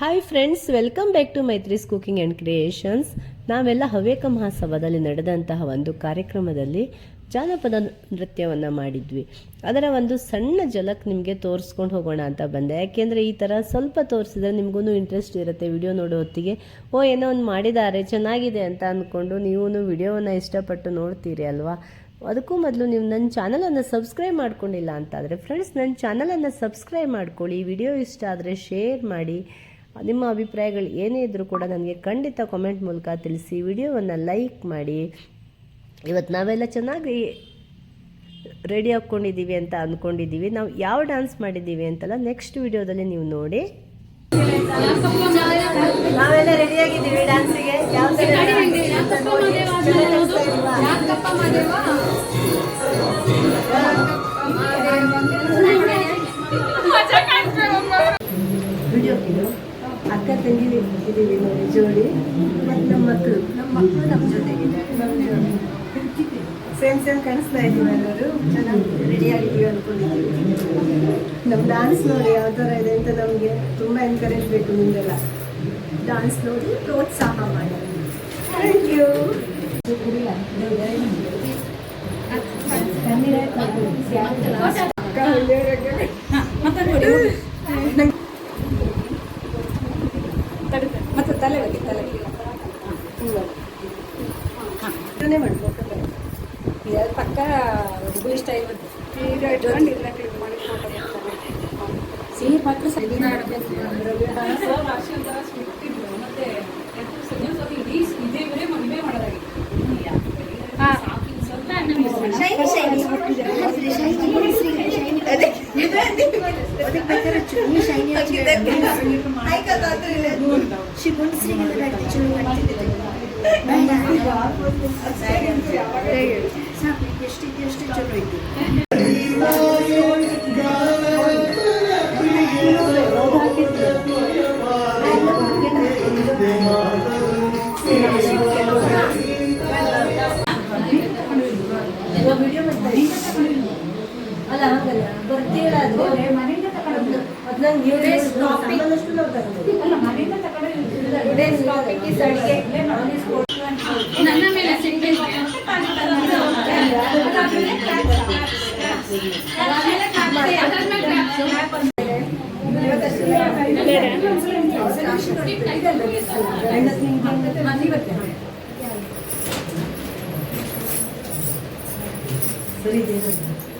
Hi friends welcome back to Maithri's cooking and creations ನಾವೆಲ್ಲ ಹವ್ಯಕ ಮಹಾಸಭಾದಲ್ಲಿ ನಡೆದಂತಹ ಒಂದು ಕಾರ್ಯಕ್ರಮದಲ್ಲಿ ಜಾನಪದ ನೃತ್ಯವನ್ನು ಮಾಡಿದ್ವಿ. ಅದರ ಒಂದು ಸಣ್ಣ ಜಲಕ್ ನಿಮಗೆ ತೋರಿಸ್ಕೊಂಡು ಹೋಗೋಣ ಅಂತ ಬಂದೆ. ಯಾಕೆಂದರೆ ಈ ಥರ ಸ್ವಲ್ಪ ತೋರಿಸಿದ್ರೆ ನಿಮಗೂ ಇಂಟ್ರೆಸ್ಟ್ ಇರುತ್ತೆ ವಿಡಿಯೋ ನೋಡೋ ಹೊತ್ತಿಗೆ. ಓ, ಏನೋ ಒಂದು ಮಾಡಿದ್ದಾರೆ, ಚೆನ್ನಾಗಿದೆ ಅಂತ ಅಂದ್ಕೊಂಡು ನೀವು ವಿಡಿಯೋವನ್ನು ಇಷ್ಟಪಟ್ಟು ನೋಡ್ತೀರಿ ಅಲ್ವಾ? ಅದಕ್ಕೂ ಮೊದಲು ನೀವು ನನ್ನ ಚಾನಲನ್ನು ಸಬ್ಸ್ಕ್ರೈಬ್ ಮಾಡ್ಕೊಂಡಿಲ್ಲ ಅಂತಾದರೆ ಫ್ರೆಂಡ್ಸ್ ನನ್ನ ಚಾನಲನ್ನು ಸಬ್ಸ್ಕ್ರೈಬ್ ಮಾಡ್ಕೊಳ್ಳಿ. ವಿಡಿಯೋ ಇಷ್ಟ ಆದರೆ ಶೇರ್ ಮಾಡಿ. ನಿಮ್ಮ ಅಭಿಪ್ರಾಯಗಳು ಏನೇ ಇದ್ದರೂ ಕೂಡ ನನಗೆ ಖಂಡಿತ ಕಾಮೆಂಟ್ ಮೂಲಕ ತಿಳಿಸಿ. ವಿಡಿಯೋವನ್ನು ಲೈಕ್ ಮಾಡಿ. ಇವತ್ತು ನಾವೆಲ್ಲ ಚೆನ್ನಾಗಿ ರೆಡಿ ಹಾಕ್ಕೊಂಡಿದ್ದೀವಿ ಅಂತ ಅಂದ್ಕೊಂಡಿದ್ದೀವಿ ನಾವು ಯಾವ ಡ್ಯಾನ್ಸ್ ಮಾಡಿದ್ದೀವಿ ಅಂತಲ್ಲ ನೆಕ್ಸ್ಟ್ ವಿಡಿಯೋದಲ್ಲಿ ನೀವು ನೋಡಿ. ನಾವೆಲ್ಲ ರೆಡಿಯಾಗಿದ್ದೀವಿ ಡ್ಯಾನ್ಸಿಗೆ ಯಾವ ವಿಡಿಯೋ ಇದು ಅಕ್ಕ ತಂಗಿ ಇದ್ದೀವಿ ನೋಡಿ, ಜೋಡಿ. ಮತ್ತು ನಮ್ಮ ಮಕ್ಕಳು ನಮ್ಮ ಮಕ್ಕಳು ನಮ್ಮ ಜೊತೆಗಿದ್ದಾರೆ ಸೇಮ್ ಸೇಮ್ ಕಾಣಿಸ್ತಾ ಇದ್ದೀವಿ ಎಲ್ಲರೂ. ಚೆನ್ನಾಗಿ ರೆಡಿಯಾಗಿದ್ದೀವಿ ಅಂದ್ಕೊಂಡಿದ್ದೀವಿ ನಮ್ಮ ಡ್ಯಾನ್ಸ್ ನೋಡಿ ಯಾವ ಥರ ಇದೆ ಅಂತ ನಮಗೆ ತುಂಬ ಎನ್ಕರೇಜ್ ಬೇಕು ನಿಮಗೆಲ್ಲ. ಡ್ಯಾನ್ಸ್ ನೋಡಿ ಪ್ರೋತ್ಸಾಹ ಮಾಡಿ. ಥ್ಯಾಂಕ್ ಯು ಇದನ್ನೇ ಮಾಡ್ಬೇಕು. ಪಕ್ಕ ಹುಡುಗ ಸ್ಟೈಲ್ ಈಗ ಇಟ್ಕೊಂಡು ಇಲ್ಲ ಮಾಡಿ ಫೋಟೋ ಸಿಹಿ ಪಾತ್ರ ಮಾಡ್ತಿದ್ದೆ. ಸಾಕು ಎಷ್ಟಿದೆ ಅಷ್ಟೇ ಚಲೋ ಅಲ್ಲ ಮನೆಯಿಂದ ಬರ್ತೀರ ಅದು ಅದು ನಂಗೆ ಅಲ್ಲ ನಾವು ನನ್ನ ಮೇಲೆ ಸಿಟ್ಟಿದೆ ಸರಿ ಇದೆ ಎಲ್ಲ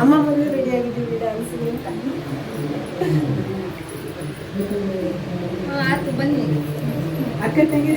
ಅಮ್ಮ ಮಗಳು ರೆಡಿ ಆಗಿದ್ದೀವಿ ಡ್ಯಾನ್ಸಿಗೆ ಆಯ್ತು ಬನ್ನಿ. ಅಕ್ಕ ತಂಗಿ